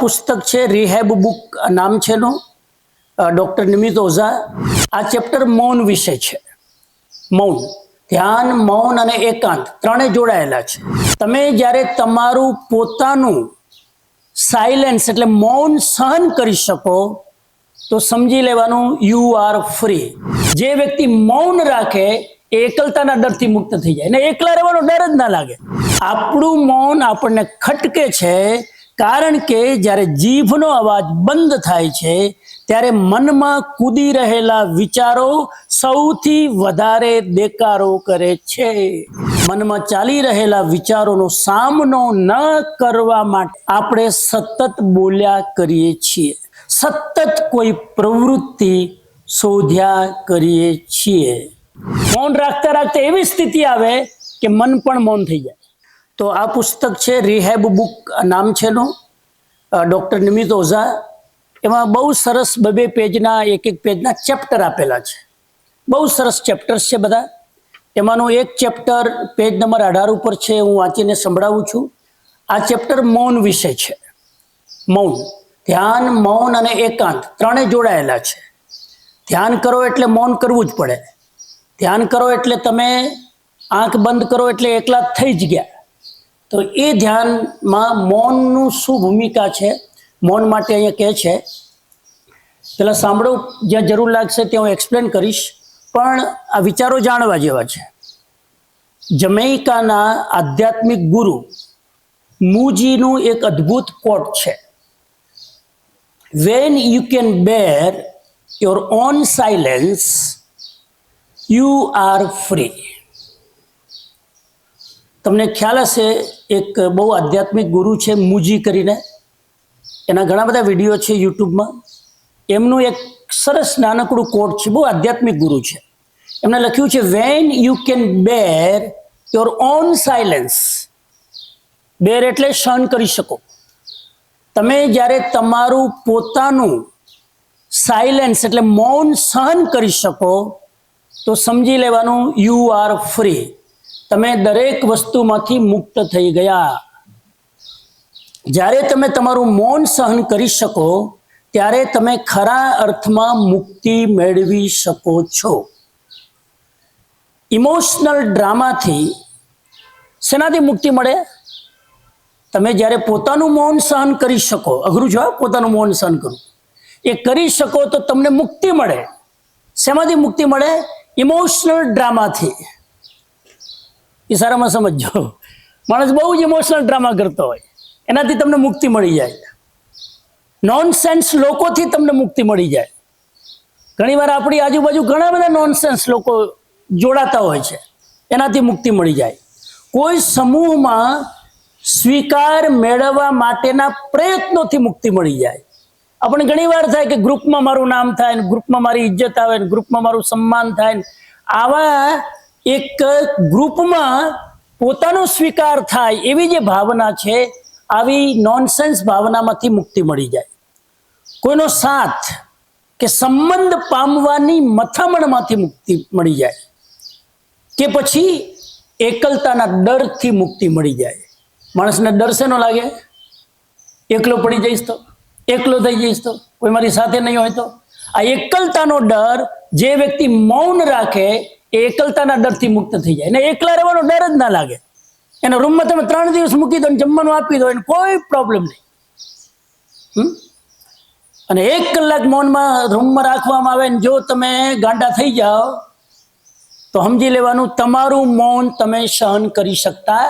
પુસ્તક છે rehab book નામ છે એનું. ડૉક્ટર નિમિત ઓઝા. આ ચેપ્ટર મૌન વિશે છે. મૌન. ધ્યાન, મૌન અને એકાંત ત્રણે જોડાયેલા છે. તમે જ્યારે તમારું પોતાનું સાયલેન્સ એટલે મૌન સહન કરી શકો, તો સમજી લેવાનું યુ આર ફ્રી જે વ્યક્તિ મૌન રાખે, એ એકલતાના ડરથી મુક્ત થઈ જાય. ને એકલા રહેવાનો ડર જ ના લાગે. આપણું મૌન આપણને ખટકે છે કારણ કે જ્યારે જીભનો અવાજ બંધ થાય છે, ત્યારે મનમાં કૂદી રહેલા વિચારો સૌથી વધારે દેકારો કરે છે. મનમાં ચાલી રહેલા વિચારોનો સામનો ન કરવા માટે આપણે સતત બોલ્યા કરીએ છીએ. સતત કોઈ પ્રવૃત્તિ શોધ્યા કરીએ છીએ. મૌન રાખતા રાખતા એવી સ્થિતિ આવે કે મન પણ મૌન થઈ જાય. તો આ પુસ્તક છે રિહેબ બુક નામ છે એનું. ડૉક્ટર નિમિત ઓઝા. એમાં બહુ સરસ બબે પેજના એક એક પેજના ચેપ્ટર આપેલા છે. બહુ સરસ ચેપ્ટર્સ છે બધા. એમાંનું એક ચેપ્ટર પેજ નંબર અઢાર ઉપર છે, હું વાંચીને સંભળાવું છું. આ ચેપ્ટર મૌન વિશે છે. મૌન. ધ્યાન, મૌન અને એકાંત ત્રણે જોડાયેલા છે. ધ્યાન કરો એટલે મૌન કરવું જ પડે. ધ્યાન કરો એટલે તમે આંખ બંધ કરો એટલે એકલા થઈ જ ગયા. તો એ ધ્યાનમાં મૌનનું શું ભૂમિકા છે? મૌન માટે અહીંયા કહે છે, પેલા સાંભળો, જ્યાં જરૂર લાગશે ત્યાં હું એક્સપ્લેન કરીશ, પણ આ વિચારો જાણવા જેવા છે. જમૈકાના આધ્યાત્મિક ગુરુ મુજીનું એક અદ્ભુત કોટ છે. When you can bear your own silence you are free તમને ખ્યાલ હશે એક બહુ આધ્યાત્મિક ગુરુ છે મુજી કરીને. એના ઘણા બધા વીડિયો છે યુટ્યુબમાં. એમનું એક સરસ નાનકડું કોટ છે, બહુ આધ્યાત્મિક ગુરુ છે. એમને લખ્યું છે when you can bear your own silence bear એટલે સહન કરી શકો. તમે જ્યારે તમારું પોતાનું સાયલેન્સ એટલે મૌન સહન કરી શકો, તો સમજી લેવાનું યુ આર ફ્રી તમે દરેક વસ્તુમાંથી મુક્ત થઈ ગયા. જ્યારે તમે તમારું મૌન સહન કરી શકો, ત્યારે તમે ખરા અર્થમાં મુક્તિ મેળવી શકો છો. ઇમોશનલ ડ્રામાથી શેનાથી મુક્તિ મળે? તમે જ્યારે પોતાનું મૌન સહન કરી શકો, અઘરું જો પોતાનું મૌન સહન કરવું એ કરી શકો તો તમને મુક્તિ મળે. શેમાંથી મુક્તિ મળે? ઇમોશનલ ડ્રામાથી ઈશારામાં સમજજો. માણસ બહુ જ ઇમોશનલ ડ્રામા કરતો હોય. એનાથી તમને મુક્તિ મળી જાય. નોનસેન્સ લોકોથી તમને મુક્તિ મળી જાય. ઘણીવાર આપણી આજુબાજુ ઘણા બધા નોનસેન્સ લોકો જોડાતા હોય છે. એનાથી મુક્તિ મળી જાય. કોઈ સમૂહમાં સ્વીકાર મેળવવા માટેના પ્રયત્નોથી મુક્તિ મળી જાય. આપણે ઘણીવાર થાય કે ગ્રુપમાં મારું નામ થાય ને ગ્રુપમાં મારી ઇજ્જત આવે ને ગ્રુપમાં મારું સન્માન થાય ને આવા એક ગ્રુપમાં પોતાનો સ્વીકાર થાય એવી જે ભાવના છે, આવી નોનસેન્સ ભાવનામાંથી મુક્તિ મળી જાય. કોઈનો સાથ કે સંબંધ પામવાની મથામણમાંથી મુક્તિ મળી જાય કે પછી એકલતાના ડરથી મુક્તિ મળી જાય. માણસને ડર શેનો લાગે? એકલો પડી જઈશ તો? એકલો થઈ જઈશ તો? કોઈ મારી સાથે નહીં હોય તો? આ એકલતાનો ડર જે વ્યક્તિ મૌન રાખે એ એકલતાના ડરથી મુક્ત થઈ જાય. ને એકલા રહેવાનો ડર જ ના લાગે. એના રૂમમાં તમે ત્રણ દિવસ મૂકી દો ને જમવાનું આપી દો, એને કોઈ પ્રોબ્લેમ નહીં? અને એક કલાક મૌનમાં રૂમમાં રાખવામાં આવે ને જો તમે ગાંડા થઈ જાઓ, તો સમજી લેવાનું, તમારું મૌન તમે સહન કરી શકતા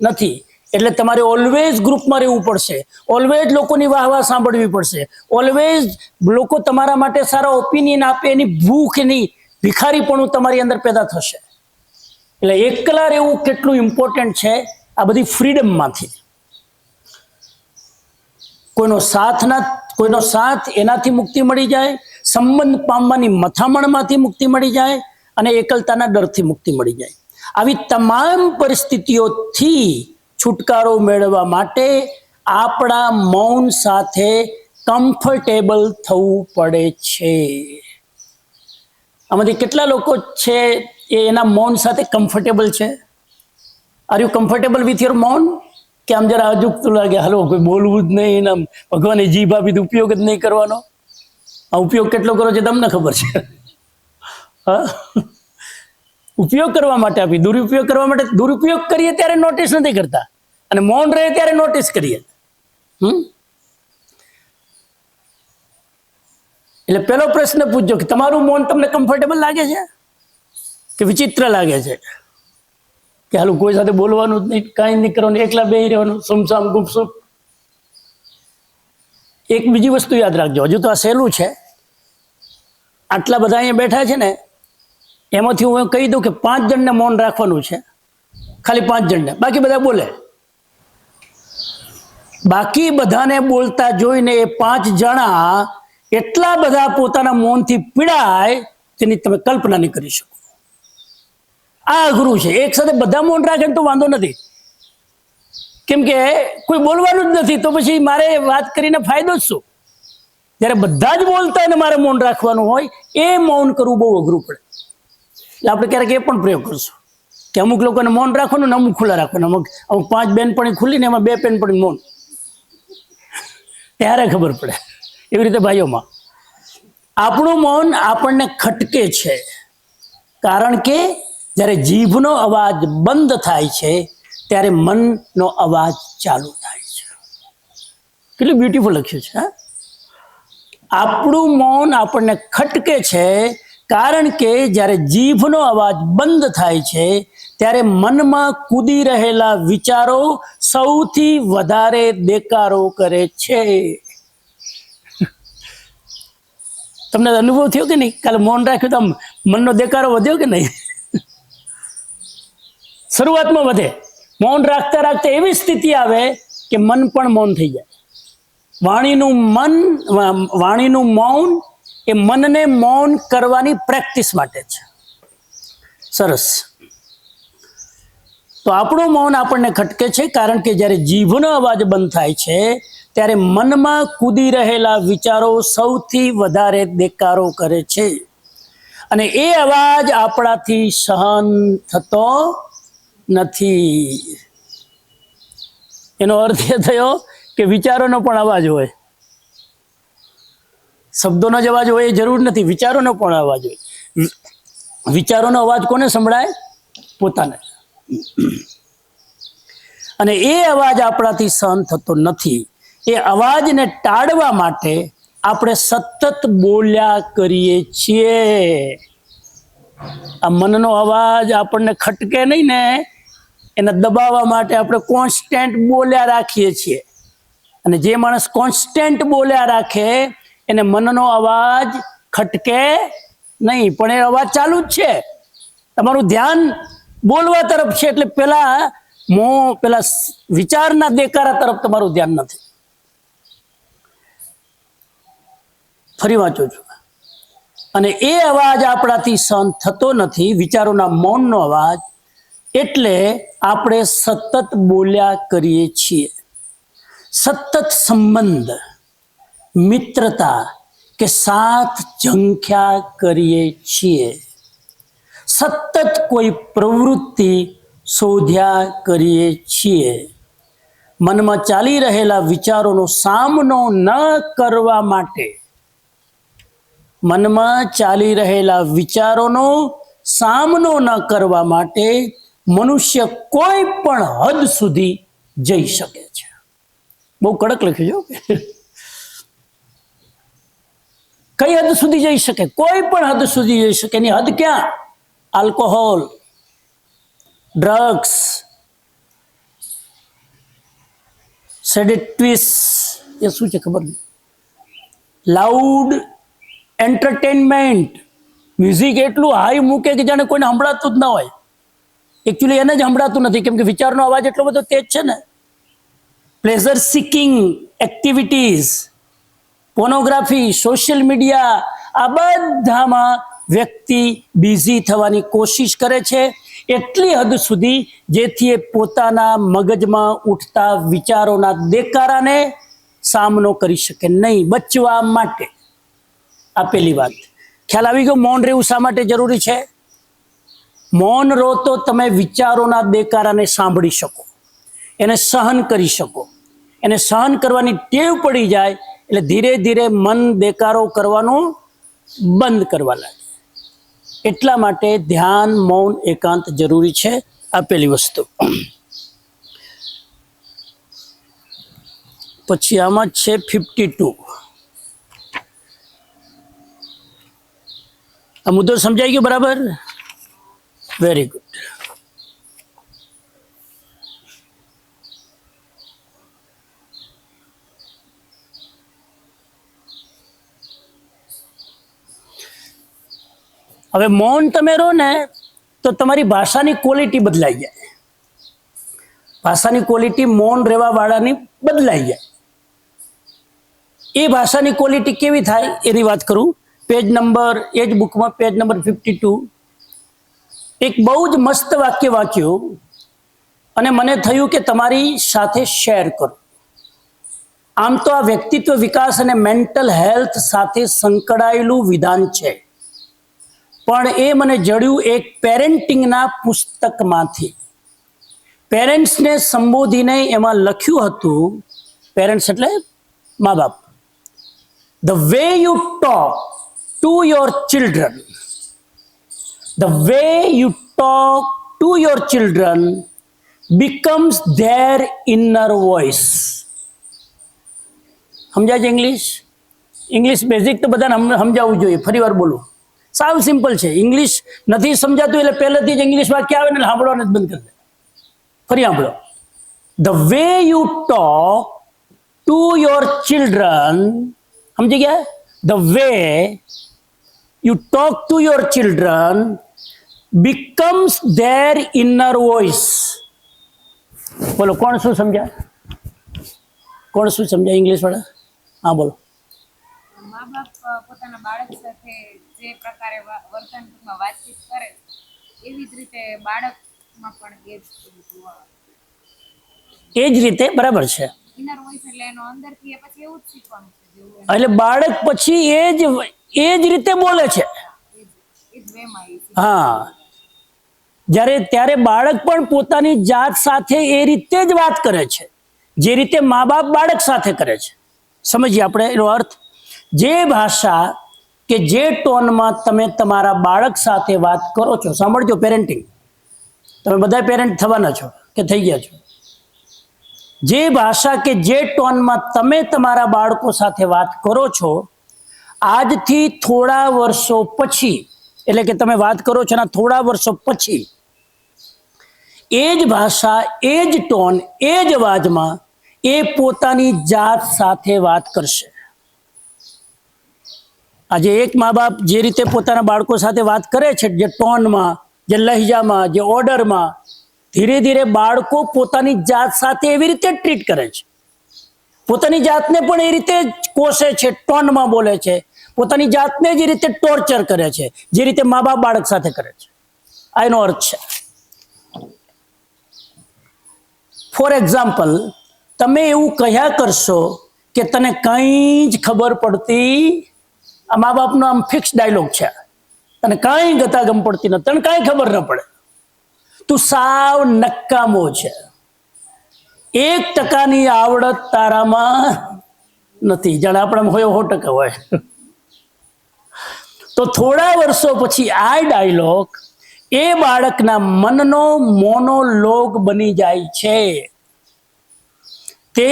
નથી. એટલે તમારે ઓલવેઝ ગ્રુપમાં રહેવું પડશે. ઓલવેઝ લોકોની વાહવા સાંભળવી પડશે. ઓલવેઝ લોકો તમારા માટે સારા ઓપિનિયન આપે એની ભૂખ એની ભિખારીપણું તમારી અંદર પેદા થશે. એટલે એકલા રહેવું કેટલું ઇમ્પોર્ટન્ટ છે? આ બધી ફ્રીડમમાંથી કોઈનો સાથ ના, કોઈનો સાથ એનાથી મુક્તિ મળી જાય, સંબંધ પામવાની મથામણમાંથી મુક્તિ મળી જાય અને એકલતાના ડરથી મુક્તિ મળી જાય. આવી તમામ પરિસ્થિતિઓથી છુટકારો મેળવવા માટે આપણા મૌન સાથે કમ્ફર્ટેબલ થવું પડે છે. આમાંથી કેટલા લોકો છે એ એના મૌન સાથે કમ્ફર્ટેબલ છે? Are you comfortable with your મૌન? કે આમ જરા અજુકતું લાગે, હાલો, કોઈ બોલવું જ નહીં, આમ ભગવાને જીભ આપી ઉપયોગ જ નહીં કરવાનો. આ ઉપયોગ કેટલો કરો છે તમને ખબર છે. હા? ઉપયોગ કરવા માટે આપી, દુરુપયોગ કરવા માટે દુરુપયોગ કરીએ ત્યારે નોટિસ નથી કરતા. અને મૌન રહે ત્યારે નોટિસ કરીએ. હમ? એટલે પહેલો પ્રશ્ન પૂછજો કે તમારું મૌન તમને કમ્ફર્ટેબલ લાગે છે? કે વિચિત્ર લાગે છે? કે હાલું કોઈ સાથે બોલવાનું જ નહીં, કાંઈ નહીં કરવાનું, એકલા બે રહેવાનું, સુમસામ ગુપસુપ એક બીજી વસ્તુ યાદ રાખજો, હજુ તો આ સહેલું છે. આટલા બધા અહીંયા બેઠા છે ને, એમાંથી હું કહી દઉં કે પાંચ જણને મૌન રાખવાનું છે. ખાલી પાંચ જણને. બાકી બધા બોલે. બાકી બધાને બોલતા જોઈને એ પાંચ જણા એટલા બધા પોતાના મૌનથી પીડાય તેની તમે કલ્પના નહીં કરી શકો. આ અઘરું છે. એક સાથે બધા મૌન રાખે તો વાંધો નથી. કેમ કે કોઈ બોલવાનું જ નથી તો પછી મારે વાત કરીને ફાયદો જ શું? જ્યારે બધા જ બોલતા હોય ને મારે મૌન રાખવાનું હોય, એ મૌન કરવું બહુ અઘરું પડે. એટલે આપણે ક્યારેક એ પણ પ્રયોગ કરશું કે અમુક લોકોને મૌન રાખવાનું ને અમુક ખુલ્લા રાખવાનું. અમુક અમુક પાંચ બેન પણ ખુલ્લી ને એમાં બે બેનપણી મૌન. ત્યારે ખબર પડે. એવી રીતે ભાઈઓમાં. આપણું મૌન આપણને ખટકે છે. કારણ કે જ્યારે જીભનો અવાજ બંધ થાય છે, ત્યારે મનનો અવાજ ચાલુ થાય છે. કેટલું બ્યુટીફુલ લખ્યું છે આપણું મૌન આપણને ખટકે છે, કારણ કે જ્યારે જીભનો અવાજ બંધ થાય છે, ત્યારે મનમાં કૂદી રહેલા વિચારો સૌથી વધારે દેકારો કરે છે. તમને અનુભવ થયો કે નહીં? કાલે મૌન રાખ્યું તો આમ મનનો દેકારો વધ્યો કે નહીં? શરૂઆતમાં વધે. મૌન રાખતા રાખતા એવી સ્થિતિ આવે કે મન પણ મૌન થઈ જાય. વાણીનું મન વાણીનું મૌન એ મનને મૌન કરવાની પ્રેક્ટિસ માટે છે. સરસ. તો આપણું મૌન આપણને ખટકે છે, કારણ કે જ્યારે જીભનો અવાજ બંધ થાય છે ત્યારે મનમાં કૂદી રહેલા વિચારો સૌથી વધારે દેકારો કરે છે. અને એ અવાજ આપણાથી સહન થતો નથી. એનો અર્થ એ થયો કે વિચારોનો પણ અવાજ હોય. શબ્દોનો જ અવાજ હોય એ જરૂર નથી, વિચારોનો પણ અવાજ હોય. વિચારોનો અવાજ કોને સંભળાય? પોતાને. અને એ અવાજ આપણાથી સહન થતો નથી. એ અવાજને ટાળવા માટે આપણે સતત બોલ્યા કરીએ છીએ. આ મનનો અવાજ આપણને ખટકે નહીં ને, એને દબાવવા માટે આપણે કોન્સ્ટન્ટ બોલ્યા રાખીએ છીએ. અને જે માણસ કોન્સ્ટન્ટ બોલ્યા રાખે, એને મનનો અવાજ ખટકે નહીં, પણ એ અવાજ ચાલુ જ છે. તમારું ધ્યાન બોલવા તરફ છે, એટલે પેલા મો, પેલા વિચારના દેકારા તરફ તમારું ધ્યાન નથી. ફરી વાંચું છું. અને એ અવાજ આપણાથી સહન થતો નથી, વિચારોના મૌનનો અવાજ, એટલે આપણે સતત બોલ્યા કરીએ છીએ. સતત સંબંધ, મિત્રતા કે સાથ ઝંખ્યા કરીએ છીએ. સતત કોઈ પ્રવૃત્તિ શોધ્યા કરીએ છીએ. મનમાં ચાલી રહેલા વિચારોનો સામનો ન કરવા માટે મનમાં ચાલી રહેલા વિચારોનો સામનો ન કરવા માટે મનુષ્ય કોઈ પણ હદ સુધી જઈ શકે છે. બહુ કડક લખી. કઈ હદ સુધી જઈ શકે? કોઈ પણ હદ સુધી જઈ શકે. એની હદ ક્યાં? આલ્કોહોલ, ડ્રગ્સ, સેડેટ્વિસ, એ શું છે ખબર નહીં? લાઉડ એન્ટરટેનમેન્ટ મ્યુઝિક એટલું હાઈ મૂકે કે જાણે કોઈને સંભળાતું જ ના હોય. એકચ્યુઅલી એને જ સંભળાતું નથી. કેમ કે વિચારનો અવાજ એટલો બધો તેજ છે ને. Pleasure seeking activities pornography social media આ બધામાં વ્યક્તિ બિઝી થવાની કોશિશ કરે છે. એટલી હદ સુધી જેથી એ પોતાના મગજમાં ઉઠતા વિચારોના દેકારાને સામનો કરી શકે નહીં. બચવા માટે. આ પેલી વાત. ખ્યાલ આવી ગયો? મૌન રહેવું શા માટે જરૂરી છે? મૌન રહો તો તમે વિચારોના દેકારાને સાંભળી શકો. એને સહન કરી શકો. એને સહન કરવાની ટેવ પડી જાય એટલે ધીરે ધીરે મન દેકારો કરવાનું બંધ કરવા લાગે. એટલા માટે ધ્યાન, મૌન, એકાંત જરૂરી છે આ પેલી વસ્તુ. પછી આમાં છે ફિફ્ટી ટુ આ મુદ્દો સમજાઈ ગયો બરાબર? વેરી ગુડ હવે મૌન તમે રહો ને, તો તમારી ભાષાની ક્વોલિટી બદલાઈ જાય. ભાષાની ક્વોલિટી મૌન રહેવા વાળાની બદલાઈ જાય. એ ભાષાની ક્વોલિટી કેવી થાય એની વાત કરું. પેજ નંબર, એ જ બુકમાં પેજ નંબર ફિફ્ટી ટુ એક બહુ જ મસ્ત વાક્ય વાંચ્યું અને મને થયું કે તમારી સાથે શેર કરો. આમ તો આ વ્યક્તિત્વ વિકાસ અને મેન્ટલ હેલ્થ સાથે સંકળાયેલું વિધાન છે. પણ એ મને જડ્યું એક પેરેન્ટિંગના પુસ્તકમાંથી. પેરેન્ટ્સને સંબોધીને એમાં લખ્યું હતું પેરેન્ટ્સ એટલે મા બાપ. The way you talk to your children. The way you talk to your children becomes their inner voice. સમજાય છે ઇંગ્લિશ ઇંગ્લિશ બેઝિક તો બધાને હમ- સમજાવવું જોઈએ ફરી વાર બોલું સાવ સિમ્પલ છે ઇંગ્લિશ નથી સમજાતું એટલે પહેલેથી જ ઇંગ્લિશ વાક્ય આવે ને એટલે સાંભળવાને જ બંધ કરી દે ફરી સાંભળો the way you talk to your children સમજી ગયા the way you talk to your children becomes their inner voice. બોલો કોણ શું સમજ્યા? કોણ શું સમજ્યા ઇંગ્લિશ વાળા? હા બોલો. મા બાપ પોતાના બાળક સાથે જે પ્રકારે વા- વાતચીત કરે એવી જ રીતે બાળકમાં પણ એ જ એ જ રીતે બરાબર છે. ઇનર વોઇસ એટલે એનો અંદરથી એ પછી એવું જ શીખવાનું છે જેવું એને એટલે બાળક પછી એ જ એ જ રીતે બોલે છે. હા. જ્યારે, ત્યારે બાળક પણ પોતાની જાત સાથે એ રીતે જ વાત કરે છે. જે રીતે મા બાપ બાળક સાથે કરે છે. સમજીએ આપણે એનો અર્થ? જે ભાષા કે જે ટોનમાં તમે તમારા બાળક સાથે વાત કરો છો, સાંભળજો પેરેન્ટિંગ તમે બધા પેરેન્ટ થવાના છો કે થઈ ગયા છો? જે ભાષા કે જે ટોનમાં તમે તમારા બાળકો સાથે વાત કરો છો આજથી થોડા વર્ષો પછી, એટલે કે તમે વાત કરો છો એના થોડા વર્ષો પછી, એ જ ભાષા, એ જ ટોન, એ જ અવાજમાં એ પોતાની જાત સાથે વાત કરશે. આજે એક મા બાપ જે રીતે પોતાના બાળકો સાથે વાત કરે છે, જે ટોનમાં, જે લહેજામાં, જે ઓર્ડરમાં, ધીરે ધીરે બાળકો પોતાની જાત સાથે એવી રીતે ટ્રીટ કરે છે. પોતાની જાતને પણ એ રીતે કોસે છે, ટોનમાં બોલે છે. પોતાની જાતને જે રીતે ટોર્ચર કરે છે, જે રીતે મા બાપ બાળક સાથે કરે છે. આ એનો અર્થ છે. ફોર એક્ઝામ્પલ તમે એવું કહ્યા કરશો કે તને કંઈ જ ખબર પડતી, આ મા બાપનો આમ ફિક્સ ડાયલોગ છે. તને કાંઈ ગતાગમ પડતી નથી, તને કાંઈ ખબર ન પડે. તું સાવ નકામો છે. એક ટકાની આવડત તારામાં નથી. જાણે આપણે હોય સો ટકા હોય. તો થોડા વર્ષો પછી આ ડાયલોગ એ બાળકના મનનો મોનોલોગ બની જાય છે. તે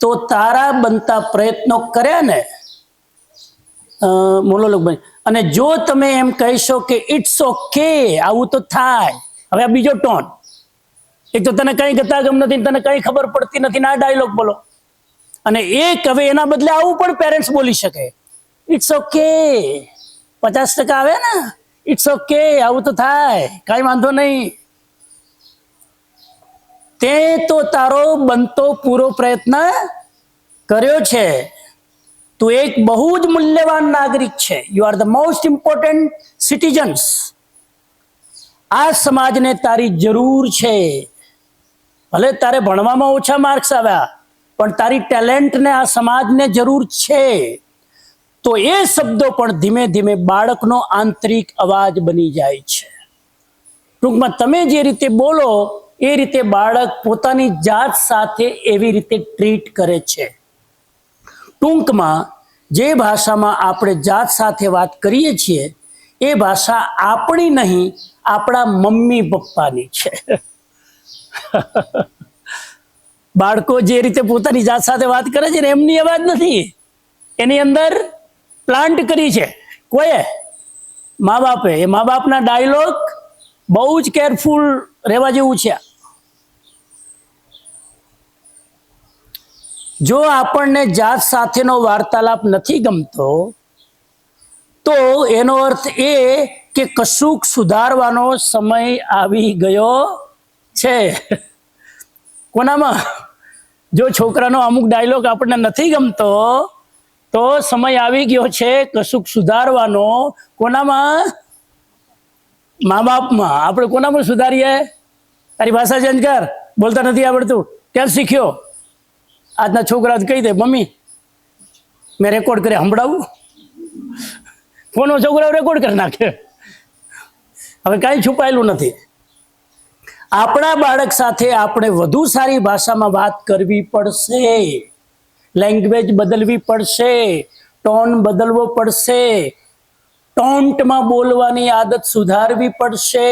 તો તારા બનતા પ્રયત્નો કર્યા ને? મોનોલોગ બની. અને જો તમે એમ કહેશો કે ઇટ્સ ઓકે આવું તો થાય. હવે આ બીજો ટોન એક તો તને કઈ ગતાગમ નથી તને કઈ ખબર પડતી નથી ના ડાયલોગ બોલો. અને એક હવે એના બદલે આવું પણ પેરેન્ટ્સ બોલી શકે. ઇટ્સ ઓકે પચાસ ટકા આવે ને ઇટ્સ ઓકે આવું તો થાય, કાંઈ વાંધો નહીં. તે તો તારો બનતો પૂરો પ્રયત્ન કર્યો છે. તું એક બહુ જ મૂલ્યવાન નાગરિક છે. You are the most important citizens આ સમાજને તારી જરૂર છે. ભલે તારે ભણવામાં ઓછા માર્ક્સ આવ્યા, પણ તારી ટેલેન્ટને આ સમાજને જરૂર છે. તો એ શબ્દો પણ ધીમે ધીમે બાળકનો આંતરિક અવાજ બની જાય છે. ટૂંકમાં તમે જે રીતે બોલો, એ રીતે બાળક પોતાની જાત સાથે એવી રીતે ટ્રીટ કરે છે. ટૂંકમાં, જે ભાષામાં આપણે જાત સાથે વાત કરીએ છીએ, એ ભાષા આપણી નહીં, આપણા મમ્મી પપ્પાની છે. બાળકો જે રીતે પોતાની જાત સાથે વાત કરે છે ને, એમની અવાજ નથી. એની અંદર પ્લાન્ટ કરી છે. કોઈએ? મા બાપે. એ મા બાપના ડાયલોગ બહુ જ કેરફુલ રહેવા જેવું છે. જો આપણને જાત સાથેનો વાર્તાલાપ નથી ગમતો, તો એનો અર્થ એ કે કશુંક સુધારવાનો સમય આવી ગયો છે. કોનામાં? જો છોકરાનો અમુક ડાયલોગ આપણને નથી ગમતો તો સમય આવી ગયો છે કશુંક સુધારવાનો. કોનામાં? મા બાપમાં. આપણે કોનામાં સુધારીએ? તારી ભાષા ચેન્જ કર. બોલતા નથી આવડતું. કેમ શીખ્યો? આજના છોકરા કહી દે, મમ્મી, મેં રેકોર્ડ કરી સંભળાવું? કોનો છોકરાઓ રેકોર્ડ કરી નાખે હવે કાંઈ છુપાયેલું નથી. આપણા બાળક સાથે આપણે વધુ સારી ભાષામાં વાત કરવી પડશે. લેંગ્વેજ બદલવી પડશે, ટોન બદલવો પડશે, ટોન્ટમાં બોલવાની આદત સુધારવી પડશે.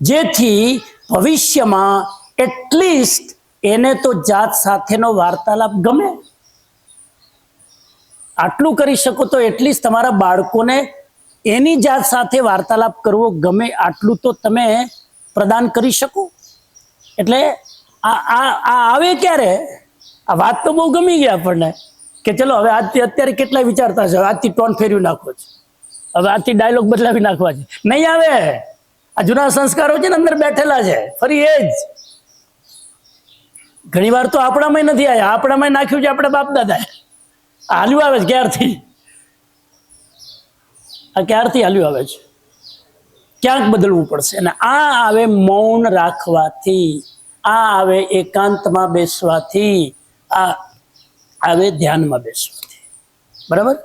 જેથી ભવિષ્યમાં એટલીસ્ટ એને તો જાત સાથેનો વાર્તાલાપ ગમે. આટલું કરી શકો તો એટલીસ્ટ તમારા બાળકોને એની જાત સાથે વાર્તાલાપ કરવો ગમે આટલું તો તમે પ્રદાન કરી શકો. એટલે આ આ આવે ક્યારે? આ વાત તો બહુ ગમી ગઈ આપણને કે ચલો હવે આજથી અત્યારે કેટલા વિચારતા છે? આજથી ટોન ફેરવી નાખવો છે. હવે આજથી ડાયલોગ બદલાવી નાખવા છે. નહીં આવે. આ જૂના સંસ્કારો છે ને અંદર બેઠેલા છે. ફરી એ જ ઘણી વાર તો આપણામાં નથી આવ્યા આપણામાં નાખ્યું છે આપણે બાપ દાદા હાલ્યું આવે છે ક્યારથી? આ ક્યારથી હાલ્યું આવે છે? ક્યાંક બદલવું પડશે? અને આ આવે મૌન રાખવાથી. આ આવે એકાંતમાં બેસવાથી. આ આવે ધ્યાનમાં બેસવાથી. બરાબર?